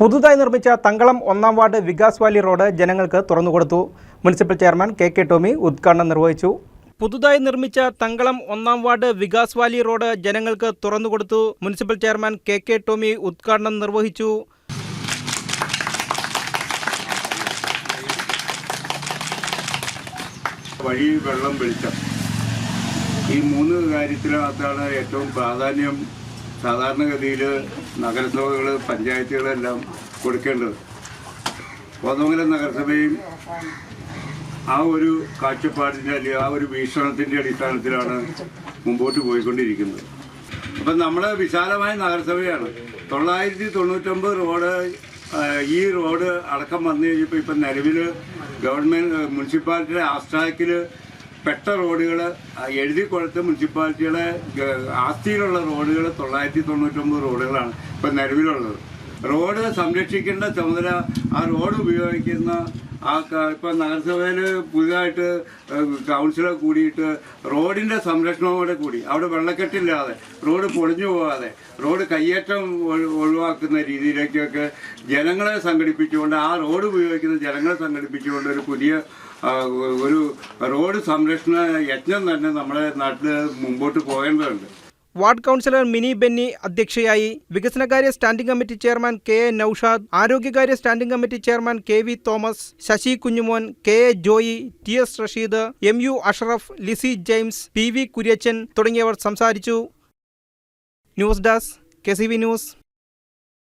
പുതുതായി നിർമ്മിച്ച തങ്കളം ഒന്നാം വാർഡ് വികാസ് വാലി റോഡ് ജനങ്ങൾക്ക് തുറന്നുകൊടുത്തു. Municipal chairman K K Tomy ഉദ്ഘാടനം നിർവഹിച്ചു. പുതുതായി നിർമ്മിച്ച തങ്കളം ഒന്നാം വാർഡ് വികാസ് വാലി റോഡ് ജനങ്ങൾക്ക് തുറന്നുകൊടുത്തു. Municipal chairman K K Tomy ഉദ്ഘാടനം നിർവഹിച്ചു. വഴി വെള്ളം വെളിച്ചം. ഈ മൂന്ന് കാര്യത്തിനകത്താണ് ഏറ്റവും പ്രാധാന്യം സാധാരണഗതിയിൽ നഗരസഭകൾ പഞ്ചായത്തുകളെല്ലാം കൊടുക്കേണ്ടത്. കോതമംഗലം നഗരസഭയും ആ ഒരു കാഴ്ചപ്പാടിന്റെ അല്ലെങ്കിൽ ആ ഒരു വീക്ഷണത്തിന്റെ അടിസ്ഥാനത്തിലാണ് മുമ്പോട്ട് പോയിക്കൊണ്ടിരിക്കുന്നത്. അപ്പം നമ്മൾ വിശാലമായ നഗരസഭയാണ്. തൊള്ളായിരത്തി തൊണ്ണൂറ്റൊമ്പത് റോഡ് ഈ റോഡ് അടക്കം വന്നു കഴിഞ്ഞപ്പോൾ ഇപ്പം നിലവിൽ ഗവൺമെന്റ് മുനിസിപ്പാലിറ്റിയുടെ ആസ്ട്രാക്കിൽ പെട്ട റോഡുകൾ എഴുതി കൊടുത്ത മുനിസിപ്പാലിറ്റിയുടെ ആസ്തിയിലുള്ള റോഡുകൾ തൊള്ളായിരത്തി തൊണ്ണൂറ്റൊമ്പത് റോഡുകളാണ് ഇപ്പം നിലവിലുള്ളത്. റോഡ് സംരക്ഷിക്കേണ്ട ചുമതല ആ റോഡ് ഉപയോഗിക്കുന്ന ആ ഇപ്പം നഗരസഭയിൽ പുതിയതായിട്ട് കൗൺസിലർ കൂടിയിട്ട് റോഡിന്റെ സംരക്ഷണത്തോടെ കൂടി അവിടെ വെള്ളക്കെട്ടില്ലാതെ റോഡ് പൊളിഞ്ഞു പോകാതെ റോഡ് കയ്യേറ്റം ഒഴി- ഒഴിവാക്കുന്ന രീതിയിലേക്കൊക്കെ ജനങ്ങളെ സംഘടിപ്പിച്ചുകൊണ്ട് ആ റോഡ് ഉപയോഗിക്കുന്ന ജനങ്ങളെ സംഘടിപ്പിച്ചുകൊണ്ട് ഒരു പുതിയ ഒരു റോഡ് സംരക്ഷണ യജ്ഞം തന്നെ നമ്മുടെ നാട്ടിൽ മുമ്പോട്ട് പോകേണ്ടതുണ്ട്. വാർഡ് കൗൺസിലർ മിനി ബെന്നി അധ്യക്ഷയായി വികസനകാര്യ standing committee chairman K A Noushad ആരോഗ്യകാര്യ standing committee chairman K V Thomas Sasi Kunjumon K A Joy T S Rasheed M U Ashraf Lizy James P V Kuriachan തുടങ്ങിയവർ സംസാരിച്ചു. News desk K C V news.